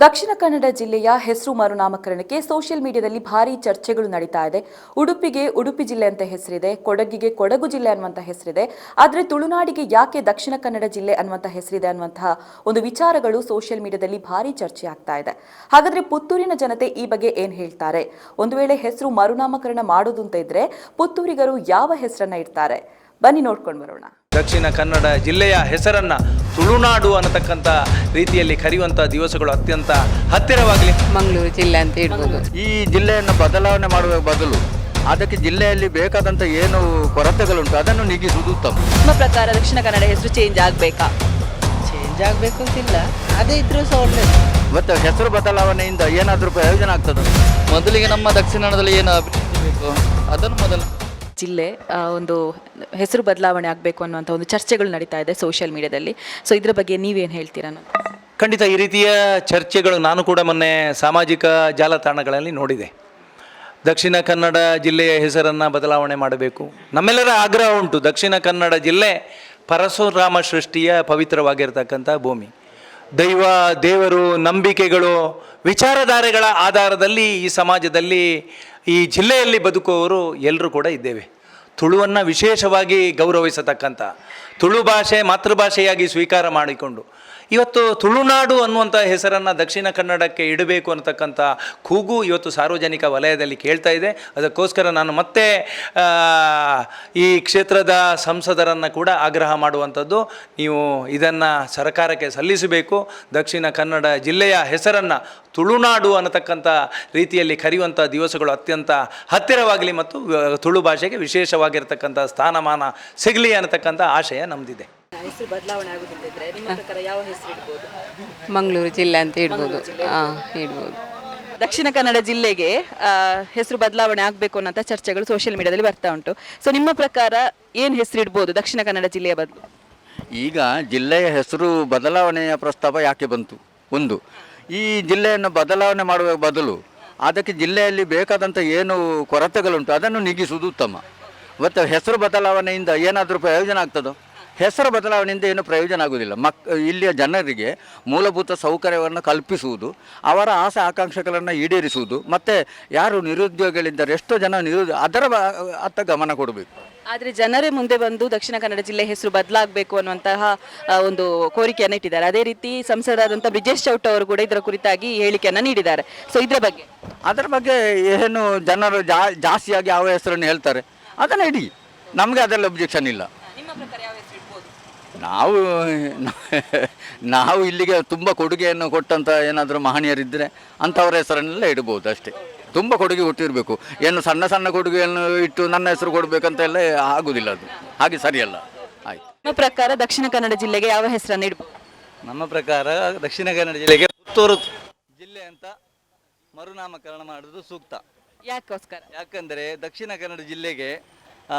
ದಕ್ಷಿಣ ಕನ್ನಡ ಜಿಲ್ಲೆಯ ಹೆಸರು ಮರುನಾಮಕರಣಕ್ಕೆ ಸೋಷಿಯಲ್ ಮೀಡಿಯಾದಲ್ಲಿ ಭಾರಿ ಚರ್ಚೆಗಳು ನಡೀತಾ ಇದೆ. ಉಡುಪಿಗೆ ಉಡುಪಿ ಜಿಲ್ಲೆ ಅಂತ ಹೆಸರಿದೆ, ಕೊಡಗಿಗೆ ಕೊಡಗು ಜಿಲ್ಲೆ ಅನ್ನುವಂಥ ಹೆಸರಿದೆ. ಆದರೆ ತುಳುನಾಡಿಗೆ ಯಾಕೆ ದಕ್ಷಿಣ ಕನ್ನಡ ಜಿಲ್ಲೆ ಅನ್ನುವಂಥ ಹೆಸರಿದೆ ಅನ್ನುವಂತಹ ಒಂದು ವಿಚಾರಗಳು ಸೋಷಿಯಲ್ ಮೀಡಿಯಾದಲ್ಲಿ ಭಾರಿ ಚರ್ಚೆ ಆಗ್ತಾ ಇದೆ. ಹಾಗಾದ್ರೆ ಪುತ್ತೂರಿನ ಜನತೆ ಈ ಬಗ್ಗೆ ಏನು ಹೇಳ್ತಾರೆ? ಒಂದು ವೇಳೆ ಹೆಸರು ಮರುನಾಮಕರಣ ಮಾಡೋದು ಅಂತ ಇದ್ರೆ ಪುತ್ತೂರಿಗರು ಯಾವ ಹೆಸರನ್ನ ಇಡ್ತಾರೆ? ಬನ್ನಿ ನೋಡ್ಕೊಂಡು ಬರೋಣ. ದಕ್ಷಿಣ ಕನ್ನಡ ಜಿಲ್ಲೆಯ ಹೆಸರನ್ನು ತುಳುನಾಡು ಅನ್ನತಕ್ಕಂಥ ರೀತಿಯಲ್ಲಿ ಕರೆಯುವಂಥ ದಿವಸಗಳು ಅತ್ಯಂತ ಹತ್ತಿರವಾಗಲಿ. ಮಂಗಳೂರು ಜಿಲ್ಲೆ ಅಂತ ಹೇಳ್ಬೋದು. ಈ ಜಿಲ್ಲೆಯನ್ನು ಬದಲಾವಣೆ ಮಾಡುವ ಬದಲು ಅದಕ್ಕೆ ಜಿಲ್ಲೆಯಲ್ಲಿ ಬೇಕಾದಂಥ ಏನು ಕೊರತೆಗಳುಂಟು ಅದನ್ನು ನೀಗಿಸುವುದು ಉತ್ತಮ. ನಿಮ್ಮ ಪ್ರಕಾರ ದಕ್ಷಿಣ ಕನ್ನಡ ಹೆಸರು ಚೇಂಜ್ ಆಗಬೇಕಾ? ಚೇಂಜ್ ಆಗಬೇಕು ಅಂತಿಲ್ಲ ಅದೇ ಇದ್ರೂ ಸಹ ಒಳ್ಳೆಯದು ಮತ್ತು ಹೆಸರು ಬದಲಾವಣೆಯಿಂದ ಏನಾದರೂ ಪ್ರಯೋಜನ ಆಗ್ತದೆ? ಮೊದಲಿಗೆ ನಮ್ಮ ದಕ್ಷಿಣದಲ್ಲಿ ಏನು ಅಭಿವೃದ್ಧಿ ಬೇಕು? ಅದನ್ನು ಮೊದಲು ಜಿಲ್ಲೆ ಒಂದು ಹೆಸರು ಬದಲಾವಣೆ ಆಗಬೇಕು ಅನ್ನುವಂಥ ಒಂದು ಚರ್ಚೆಗಳು ನಡೀತಾ ಇದೆ ಸೋಷಿಯಲ್ ಮೀಡಿಯಾದಲ್ಲಿ ಸೊ ಇದರ ಬಗ್ಗೆ ನೀವೇನು ಹೇಳ್ತೀರಾ ಖಂಡಿತ ಈ ರೀತಿಯ ಚರ್ಚೆಗಳು ನಾನು ಕೂಡ ಮೊನ್ನೆ ಸಾಮಾಜಿಕ ಜಾಲತಾಣಗಳಲ್ಲಿ ನೋಡಿದೆ. ದಕ್ಷಿಣ ಕನ್ನಡ ಜಿಲ್ಲೆಯ ಹೆಸರನ್ನು ಬದಲಾವಣೆ ಮಾಡಬೇಕು. ನಮ್ಮೆಲ್ಲರ ಆಗ್ರಹ ಉಂಟು. ದಕ್ಷಿಣ ಕನ್ನಡ ಜಿಲ್ಲೆ ಪರಶುರಾಮ ಸೃಷ್ಟಿಯ ಪವಿತ್ರವಾಗಿರ್ತಕ್ಕಂಥ ಭೂಮಿ. ದೈವ, ದೇವರು, ನಂಬಿಕೆಗಳು, ವಿಚಾರಧಾರೆಗಳ ಆಧಾರದಲ್ಲಿ ಈ ಸಮಾಜದಲ್ಲಿ ಈ ಜಿಲ್ಲೆಯಲ್ಲಿ ಬದುಕುವವರು ಎಲ್ಲರೂ ಕೂಡ ಇದ್ದೇವೆ. ತುಳುವನ್ನು ವಿಶೇಷವಾಗಿ ಗೌರವಿಸತಕ್ಕಂಥ ತುಳು ಭಾಷೆ ಮಾತೃಭಾಷೆಯಾಗಿ ಸ್ವೀಕಾರ ಮಾಡಿಕೊಂಡು ಇವತ್ತು ತುಳುನಾಡು ಅನ್ನುವಂಥ ಹೆಸರನ್ನು ದಕ್ಷಿಣ ಕನ್ನಡಕ್ಕೆ ಇಡಬೇಕು ಅನ್ನತಕ್ಕಂಥ ಕೂಗು ಇವತ್ತು ಸಾರ್ವಜನಿಕ ವಲಯದಲ್ಲಿ ಕೇಳ್ತಾ ಇದೆ. ಅದಕ್ಕೋಸ್ಕರ ನಾನು ಮತ್ತೆ ಈ ಕ್ಷೇತ್ರದ ಸಂಸದರನ್ನು ಕೂಡ ಆಗ್ರಹ ಮಾಡುವಂಥದ್ದು. ನೀವು ಇದನ್ನು ಸರ್ಕಾರಕ್ಕೆ ಸಲ್ಲಿಸಬೇಕು. ದಕ್ಷಿಣ ಕನ್ನಡ ಜಿಲ್ಲೆಯ ಹೆಸರನ್ನು ತುಳುನಾಡು ಅನ್ನತಕ್ಕಂಥ ರೀತಿಯಲ್ಲಿ ಕರೆಯುವಂಥ ದಿವಸಗಳು ಅತ್ಯಂತ ಹತ್ತಿರವಾಗಲಿ ಮತ್ತು ತುಳು ಭಾಷೆಗೆ ವಿಶೇಷವಾಗಿರ್ತಕ್ಕಂಥ ಸ್ಥಾನಮಾನ ಸಿಗಲಿ ಅನ್ನತಕ್ಕಂಥ ಆಶಯ ನಮ್ಮದಿದೆ ಹೆಸರು ಬದಲಾವಣೆ ಆಗುತ್ತಿದ್ರೆ ನಿಮ್ಮ ಪ್ರಕಾರ ಯಾವ ಹೆಸರು ಇಡ್ಬೋದು? ಮಂಗಳೂರು ಜಿಲ್ಲೆ ಅಂತ ಇಡ್ಬೋದು. ಹಾಂ ಇಡ್ಬೋದು. ದಕ್ಷಿಣ ಕನ್ನಡ ಜಿಲ್ಲೆಗೆ ಆ, ಹೆಸರು ಬದಲಾವಣೆ ಆಗಬೇಕು ಅನ್ನೋಂಥ ಚರ್ಚೆಗಳು ಸೋಷಿಯಲ್ ಮೀಡಿಯಾದಲ್ಲಿ ಬರ್ತಾ ಉಂಟು. ಸೊ ನಿಮ್ಮ ಪ್ರಕಾರ ಏನು ಹೆಸರು ಇಡ್ಬೋದು ದಕ್ಷಿಣ ಕನ್ನಡ ಜಿಲ್ಲೆಯ ಬದಲು? ಈಗ ಜಿಲ್ಲೆಯ ಹೆಸರು ಬದಲಾವಣೆಯ ಪ್ರಸ್ತಾವ ಯಾಕೆ ಬಂತು? ಒಂದು ಈ ಜಿಲ್ಲೆಯನ್ನು ಬದಲಾವಣೆ ಮಾಡುವ ಬದಲು ಅದಕ್ಕೆ ಜಿಲ್ಲೆಯಲ್ಲಿ ಬೇಕಾದಂಥ ಏನು ಕೊರತೆಗಳುಂಟು ಅದನ್ನು ನೀಗಿಸುವುದು ಉತ್ತಮ. ಮತ್ತು ಹೆಸರು ಬದಲಾವಣೆಯಿಂದ ಏನಾದರೂ ಪ್ರಯೋಜನ ಆಗ್ತದೋ? ಹೆಸರು ಬದಲಾವಣೆಯಿಂದ ಏನು ಪ್ರಯೋಜನ ಆಗುವುದಿಲ್ಲ. ಮಕ್ ಇಲ್ಲಿಯ ಜನರಿಗೆ ಮೂಲಭೂತ ಸೌಕರ್ಯವನ್ನು ಕಲ್ಪಿಸುವುದು ಅವರ ಆಸೆ ಆಕಾಂಕ್ಷೆಗಳನ್ನು ಈಡೇರಿಸುವುದು ಮತ್ತು ಯಾರು ನಿರುದ್ಯೋಗಿಗಳಿದ್ದಾರೆ ಎಷ್ಟೋ ಜನ ನಿರು ಅದರ ಅತ್ತ ಗಮನ ಕೊಡಬೇಕು. ಆದರೆ ಜನರೇ ಮುಂದೆ ಬಂದು ದಕ್ಷಿಣ ಕನ್ನಡ ಜಿಲ್ಲೆ ಹೆಸರು ಬದಲಾಗಬೇಕು ಅನ್ನುವಂತಹ ಒಂದು ಕೋರಿಕೆಯನ್ನು ಇಟ್ಟಿದ್ದಾರೆ. ಅದೇ ರೀತಿ ಸಂಸದರಾದಂಥ ಬ್ರಿಜೇಶ್ ಚೌಟ್ ಅವರು ಕೂಡ ಇದರ ಕುರಿತಾಗಿ ಹೇಳಿಕೆಯನ್ನು ನೀಡಿದ್ದಾರೆ. ಸೊ ಇದರ ಬಗ್ಗೆ? ಅದರ ಬಗ್ಗೆ ಏನು ಜನರು ಜಾ ಜಾಸ್ತಿಯಾಗಿ ಯಾವ ಹೆಸರನ್ನು ಹೇಳ್ತಾರೆ? ಅದನ್ನು ಇಡಿ. ನಮಗೆ ಅದರಲ್ಲಿ ಅಬ್ಜೆಕ್ಷನ್ ಇಲ್ಲ. ನಾವು ನಾವು ಇಲ್ಲಿಗೆ ತುಂಬ ಕೊಡುಗೆಯನ್ನು ಕೊಟ್ಟಂಥ ಏನಾದರೂ ಮಹನೀಯರಿದ್ದರೆ ಅಂಥವರ ಹೆಸರನ್ನೆಲ್ಲ ಇಡ್ಬೋದು ಅಷ್ಟೇ. ತುಂಬ ಕೊಡುಗೆ ಕೊಟ್ಟಿರಬೇಕು ಏನು ಸಣ್ಣ ಸಣ್ಣ ಕೊಡುಗೆಯನ್ನು ಇಟ್ಟು ನನ್ನ ಹೆಸರು ಕೊಡಬೇಕಂತ ಎಲ್ಲ ಆಗುವುದಿಲ್ಲ ಅದು. ಹಾಗೆ ಸರಿಯಲ್ಲ. ಆಯ್ತು. ನಿಮ್ಮ ಪ್ರಕಾರ ದಕ್ಷಿಣ ಕನ್ನಡ ಜಿಲ್ಲೆಗೆ ಯಾವ ಹೆಸರನ್ನು ಇಡ್ಬೋದು ನಮ್ಮ ಪ್ರಕಾರ ದಕ್ಷಿಣ ಕನ್ನಡ ಜಿಲ್ಲೆಗೆ ಪುತ್ತೂರು ಜಿಲ್ಲೆ ಅಂತ ಮರುನಾಮಕರಣ ಮಾಡೋದು ಸೂಕ್ತ. ಯಾಕೋಸ್ಕರ? ಯಾಕಂದರೆ ದಕ್ಷಿಣ ಕನ್ನಡ ಜಿಲ್ಲೆಗೆ ಆ,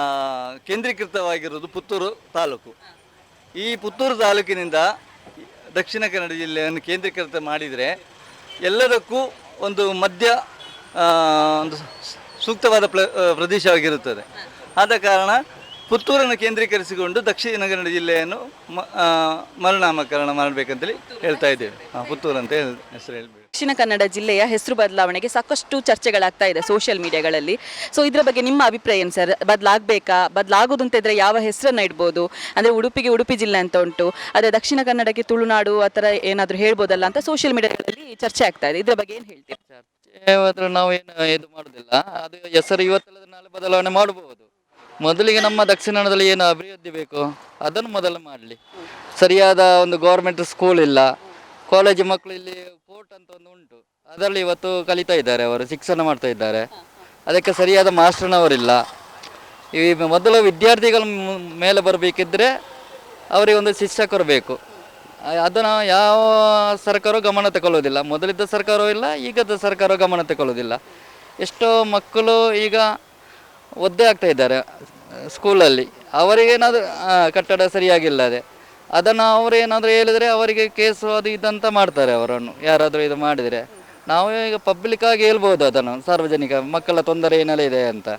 ಕೇಂದ್ರೀಕೃತವಾಗಿರುವುದು ಪುತ್ತೂರು ತಾಲೂಕು. ಈ ಪುತ್ತೂರು ತಾಲೂಕಿನಿಂದ ದಕ್ಷಿಣ ಕನ್ನಡ ಜಿಲ್ಲೆಯನ್ನು ಕೇಂದ್ರೀಕೃತ ಮಾಡಿದರೆ ಎಲ್ಲದಕ್ಕೂ ಒಂದು ಮಧ್ಯ ಒಂದು ಸೂಕ್ತವಾದ ಪ್ರದೇಶವಾಗಿರುತ್ತದೆ. ಆದ ಕಾರಣ ಪುತ್ತೂರನ್ನು ಕೇಂದ್ರೀಕರಿಸಿಕೊಂಡು ದಕ್ಷಿಣ ಕನ್ನಡ ಜಿಲ್ಲೆಯನ್ನು ಮ- ಆ, ಮರುನಾಮಕರಣ ಮಾಡಬೇಕಂತೇಳಿ ಹೇಳ್ತಾ ಇದ್ದೇವೆ. ಪುತ್ತೂರು ಅಂತ ಹೇಳಿ ಹೆಸರು ಹೇಳ್ಬೇಕು. ದಕ್ಷಿಣ ಕನ್ನಡ ಜಿಲ್ಲೆಯ ಹೆಸರು ಬದಲಾವಣೆಗೆ ಸಾಕಷ್ಟು ಚರ್ಚೆಗಳಾಗ್ತಾ ಇದೆ ಸೋಷಿಯಲ್ ಮೀಡಿಯಾಗಳಲ್ಲಿ. ಸೊ ಇದರ ಬಗ್ಗೆ ನಿಮ್ಮ ಅಭಿಪ್ರಾಯ ಏನು ಸರ್? ಬದಲಾಗಬೇಕಾ? ಬದಲಾಗೋದು ಅಂತ ಇದ್ರೆ ಯಾವ ಹೆಸರನ್ನ ಇಡ್ಬೋದು? ಅಂದರೆ ಉಡುಪಿಗೆ ಉಡುಪಿ ಜಿಲ್ಲೆ ಅಂತ ಉಂಟು. ಅದೇ ದಕ್ಷಿಣ ಕನ್ನಡಕ್ಕೆ ತುಳುನಾಡು ಆ ಥರ ಏನಾದರೂ ಹೇಳ್ಬೋದಲ್ಲ ಅಂತ ಸೋಷಿಯಲ್ ಮೀಡಿಯಾಗಳಲ್ಲಿ ಚರ್ಚೆ ಆಗ್ತಾ ಇದೆ. ಇದರ ಬಗ್ಗೆ ಏನು ಹೇಳ್ತೀರಿ? ಸರ್ ನಾವು ಏನು ಇದು ಮಾಡುದಿಲ್ಲ. ಅದು ಹೆಸರು ಇವತ್ತಲ್ಲದ ನಾಳೆ ಬದಲಾವಣೆ ಮಾಡಬಹುದು ಮೊದಲಿಗೆ ನಮ್ಮ ದಕ್ಷಿಣದಲ್ಲಿ ಏನು ಅಭಿವೃದ್ಧಿ ಬೇಕು, ಅದನ್ನು ಮೊದಲು ಮಾಡಲಿ. ಸರಿಯಾದ ಒಂದು ಗೌರ್ಮೆಂಟ್ ಸ್ಕೂಲ್ ಇಲ್ಲ. ಕಾಲೇಜು ಮಕ್ಕಳು ಇಲ್ಲಿ ಕೋರ್ಟ್ ಅಂತ ಒಂದು ಉಂಟು. ಅದರಲ್ಲಿ ಇವತ್ತು ಕಲಿತಾ ಇದ್ದಾರೆ ಅವರು, ಶಿಕ್ಷಣ ಮಾಡ್ತಾ ಇದ್ದಾರೆ. ಅದಕ್ಕೆ ಸರಿಯಾದ ಮಾಸ್ಟರ್ನವರಿಲ್ಲ ಈ ಮೊದಲು ವಿದ್ಯಾರ್ಥಿಗಳ ಮೇಲೆ ಬರಬೇಕಿದ್ರೆ ಅವರಿಗೆ ಒಂದು ಶಿಕ್ಷಕರು ಬೇಕು. ಅದನ್ನು ಯಾವ ಸರ್ಕಾರವು ಗಮನ ತಗೊಳ್ಳೋದಿಲ್ಲ. ಮೊದಲಿದ್ದ ಸರ್ಕಾರವೂ ಇಲ್ಲ, ಈಗದ ಸರ್ಕಾರವು ಗಮನ ತಗೊಳ್ಳೋದಿಲ್ಲ. ಎಷ್ಟೋ ಮಕ್ಕಳು ಈಗ ಒದ್ದೆ ಆಗ್ತಾ ಇದ್ದಾರೆ. ಸ್ಕೂಲಲ್ಲಿ. ಅವರಿಗೇನಾದರೂ ಕಟ್ಟಡ ಸರಿಯಾಗಿಲ್ಲದೆ ಅದನ್ನು ಅವರು ಏನಾದರೂ ಹೇಳಿದರೆ ಅವರಿಗೆ ಕೇಸು ಅದು ಇದಂತ ಮಾಡ್ತಾರೆ ಅವರನ್ನು. ಯಾರಾದರೂ ಇದು ಮಾಡಿದರೆ. ನಾವು ಈಗ ಪಬ್ಲಿಕ್ ಆಗಿ ಹೇಳ್ಬೋದು ಅದನ್ನು, ಸಾರ್ವಜನಿಕ ಮಕ್ಕಳ ತೊಂದರೆ ಏನೆಲ್ಲ ಇದೆ ಅಂತ.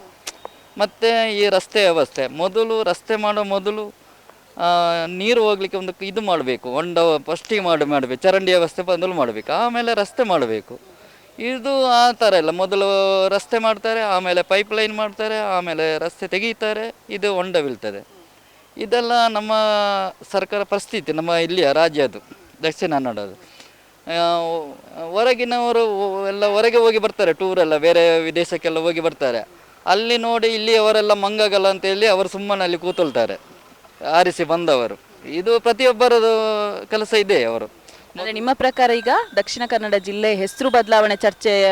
ಮತ್ತು ಈ ರಸ್ತೆ ವ್ಯವಸ್ಥೆ, ಮೊದಲು ರಸ್ತೆ ಮಾಡೋ ಮೊದಲು ನೀರು ಹೋಗ್ಲಿಕ್ಕೆ ಒಂದು ಇದು ಮಾಡಬೇಕು, ಹೊಂಡ ಫಸ್ಟಿಗೆ ಮಾಡಿ, ಮಾಡಬೇಕು, ಚರಂಡಿ ವ್ಯವಸ್ಥೆ ಮೊದಲು ಮಾಡಬೇಕು, ಆಮೇಲೆ ರಸ್ತೆ ಮಾಡಬೇಕು. ಇದು ಆ ಥರ ಇಲ್ಲ ಮೊದಲು ರಸ್ತೆ ಮಾಡ್ತಾರೆ, ಆಮೇಲೆ ಪೈಪ್ ಲೈನ್ ಮಾಡ್ತಾರೆ, ಆಮೇಲೆ ರಸ್ತೆ ತೆಗೀತಾರೆ, ಇದು ಹೊಂಡ ಬೀಳ್ತದೆ. ಇದೆಲ್ಲ ನಮ್ಮ ಸರ್ಕಾರ ಪರಿಸ್ಥಿತಿ, ನಮ್ಮ ಇಲ್ಲಿಯ ರಾಜ್ಯದು ದಕ್ಷಿಣ ಕನ್ನಡದು ಹೊರಗಿನವರು ಎಲ್ಲ ಹೊರಗೆ ಹೋಗಿ ಬರ್ತಾರೆ ಟೂರೆಲ್ಲ ಬೇರೆ ವಿದೇಶಕ್ಕೆಲ್ಲ ಹೋಗಿ ಬರ್ತಾರೆ. ಅಲ್ಲಿ ನೋಡಿ ಇಲ್ಲಿ ಅವರೆಲ್ಲ ಮಂಗಗಲ್ಲ ಅಂತೇಳಿ ಅವರು ಸುಮ್ಮನೆ ಅಲ್ಲಿ ಕೂತೊಳ್ತಾರೆ, ಆರಿಸಿ ಬಂದವರು. ಇದು ಪ್ರತಿಯೊಬ್ಬರದು ಕೆಲಸ ಇದೆ ಅವರು. ಅಂದ್ರೆ ನಿಮ್ಮ ಪ್ರಕಾರ ಈಗ ದಕ್ಷಿಣ ಕನ್ನಡ ಜಿಲ್ಲೆ ಹೆಸರು ಬದಲಾವಣೆ ಚರ್ಚೆಯ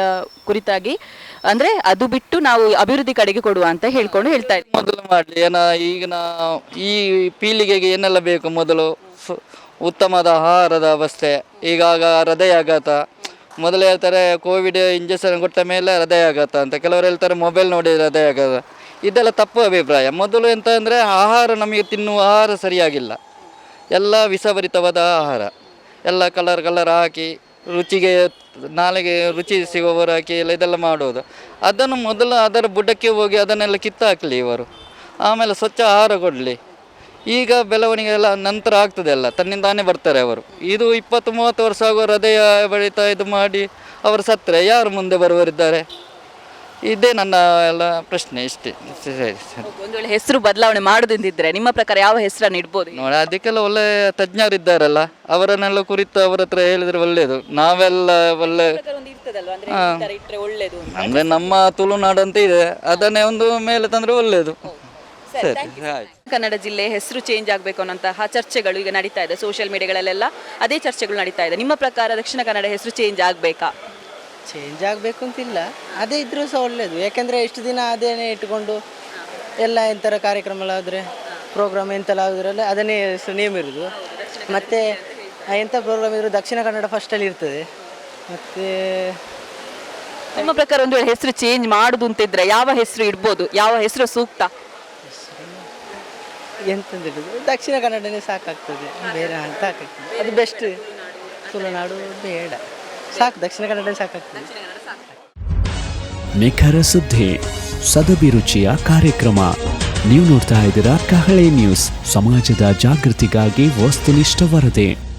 ಕುರಿತಾಗಿ, ಅಂದ್ರೆ ಅದು ಬಿಟ್ಟು ನಾವು ಅಭಿವೃದ್ಧಿ ಕಡೆಗೆ ಕೊಡುವ ಅಂತ ಹೇಳ್ಕೊಂಡು ಹೇಳ್ತಾ ಇದ್ದೀವಿ ಮೊದಲು ಮಾಡಲಿ ಏನ ಈಗಿನ ಈ ಪೀಳಿಗೆಗೆ ಏನೆಲ್ಲ ಬೇಕು ಮೊದಲು? ಸು- ಉತ್ತಮದ ಆಹಾರದ ಅವಸ್ಥೆ, ಈಗಾಗ ಹೃದಯಾಘಾತ ಮೊದಲು ಹೇಳ್ತಾರೆ, ಕೋವಿಡ್ ಇಂಜೆಕ್ಷನ್ ಕೊಟ್ಟ ಮೇಲೆ ಹೃದಯಾಘಾತ ಅಂತ. ಕೆಲವರು ಹೇಳ್ತಾರೆ, ಮೊಬೈಲ್ ನೋಡಿ ಹೃದಯಾಘಾತ ಇದೆಲ್ಲ ತಪ್ಪು ಅಭಿಪ್ರಾಯ. ಮೊದಲು ಎಂತ ಅಂದರೆ, ಆಹಾರ ನಮಗೆ ತಿನ್ನುವ ಆಹಾರ ಸರಿಯಾಗಿಲ್ಲ. ಎಲ್ಲ ವಿಷಭರಿತವಾದ ಆಹಾರ. ಎಲ್ಲ ಕಲರ್ ಕಲರ್ ಹಾಕಿ ರುಚಿಗೆ ನಾಲಿಗೆ ರುಚಿ ಸಿಗೋವರು ಹಾಕಿ ಎಲ್ಲ ಇದೆಲ್ಲ ಮಾಡೋದು ಅದನ್ನು ಮೊದಲು ಅದರ ಬುಡಕ್ಕೆ ಹೋಗಿ ಅದನ್ನೆಲ್ಲ ಕಿತ್ತಾಕಲಿ ಇವರು. ಆಮೇಲೆ ಸ್ವಚ್ಛ ಆಹಾರ ಕೊಡಲಿ. ಈಗ ಬೆಳವಣಿಗೆ ಎಲ್ಲ ನಂತರ ಆಗ್ತದೆ ಅಲ್ಲ ತನ್ನಿಂದಾನೇ ಬರ್ತಾರೆ ಅವರು. ಇದು ಇಪ್ಪತ್ತು ಮೂವತ್ತು ವರ್ಷ ಆಗೋ ಹೃದಯ ಬಡಿತ ಇದು ಮಾಡಿ ಅವರು ಸತ್ತರೆ. ಯಾರು ಮುಂದೆ ಬರುವವರಿದ್ದಾರೆ ಇದೇ ನನ್ನ ಎಲ್ಲ ಪ್ರಶ್ನೆ ಇಷ್ಟೇ. ಸರಿ ಸರಿ ಒಂದು ವೇಳೆ ಹೆಸರು ಬದಲಾವಣೆ ಮಾಡುದಿಂದಿದ್ರೆ ನಿಮ್ಮ ಪ್ರಕಾರ ಯಾವ ಹೆಸರನ್ನು ಇಡ್ಬೋದು? ನೋಡಿ ಅದಕ್ಕೆಲ್ಲ ಒಳ್ಳೆ ತಜ್ಞರಿದ್ದಾರಲ್ಲ ಅವರನ್ನೆಲ್ಲ ಕುರಿತು ಅವರ ಹತ್ರ ಹೇಳಿದ್ರೆ ಒಳ್ಳೇದು. ನಾವೆಲ್ಲ ಒಳ್ಳೆ ಒಳ್ಳೇದು ಅಂದ್ರೆ ನಮ್ಮ ತುಳುನಾಡು ಅಂತ ಇದೆ. ಅದನ್ನೇ ಒಂದು ಮೇಲೆ ತಂದ್ರೆ ಒಳ್ಳೇದು. ಸರಿ ಆಯ್ತು. ಕನ್ನಡ ಜಿಲ್ಲೆ ಹೆಸರು ಚೇಂಜ್ ಆಗಬೇಕು ಅನ್ನೋಂತಹ ಚರ್ಚೆಗಳು ಈಗ ನಡೀತಾ ಇದೆ ಸೋಷಿಯಲ್ ಮೀಡಿಯಾಗಳಲ್ಲೆಲ್ಲ ಅದೇ ಚರ್ಚೆಗಳು ನಡೀತಾ ಇದೆ. ನಿಮ್ಮ ಪ್ರಕಾರ ದಕ್ಷಿಣ ಕನ್ನಡ ಹೆಸರು ಚೇಂಜ್ ಆಗಬೇಕಾ? ಚೇಂಜ್ ಆಗಬೇಕು ಅಂತಿಲ್ಲ ಅದೇ ಇದ್ರೂ ಸಹ ಒಳ್ಳೆಯದು ಯಾಕೆಂದರೆ ಇಷ್ಟು ದಿನ ಅದೇನೇ ಇಟ್ಕೊಂಡು ಎಲ್ಲ ಎಂಥರ ಕಾರ್ಯಕ್ರಮಗಳಾದರೆ ಪ್ರೋಗ್ರಾಮ್ ಎಂತೆಲ್ಲ ಆದ್ರಲ್ಲ ಅದನ್ನೇ ನೇಮ್ ಇರೋದು. ಮತ್ತು ಎಂಥ ಪ್ರೋಗ್ರಾಮ್ ಇದ್ರೂ ದಕ್ಷಿಣ ಕನ್ನಡ ಫಸ್ಟಲ್ಲಿ ಇರ್ತದೆ. ಮತ್ತು ನಿಮ್ಮ ಪ್ರಕಾರ ಒಂದು ವೇಳೆ ಹೆಸರು ಚೇಂಜ್ ಮಾಡುದು ಅಂತಿದ್ರೆ ಯಾವ ಹೆಸರು ಇಡ್ಬೋದು? ಯಾವ ಹೆಸರು ಸೂಕ್ತ? ಎಂತಂತ ದಕ್ಷಿಣ ಕನ್ನಡನೇ ಸಾಕಾಗ್ತದೆ. ಬೇರೆ ಅಂತ ಸಾಕಾಗ್ತದೆ. ಅದು ಬೆಸ್ಟ್ ತುಳುನಾಡು ಬೇಡ. ಸಾಕು ದಕ್ಷಿಣ ಕನ್ನಡ ಸಾಕಾಗ್ತದೆ. ನಿಖರ ಸುದ್ದಿ ಸದಭಿರುಚಿಯ ಕಾರ್ಯಕ್ರಮ. ನೀವು ನೋಡ್ತಾ ಇದ್ದೀರಾ ಕಹಳೆ ನ್ಯೂಸ್. ಸಮಾಜದ ಜಾಗೃತಿಗಾಗಿ ವಸ್ತುನಿಷ್ಠ ವರದಿ.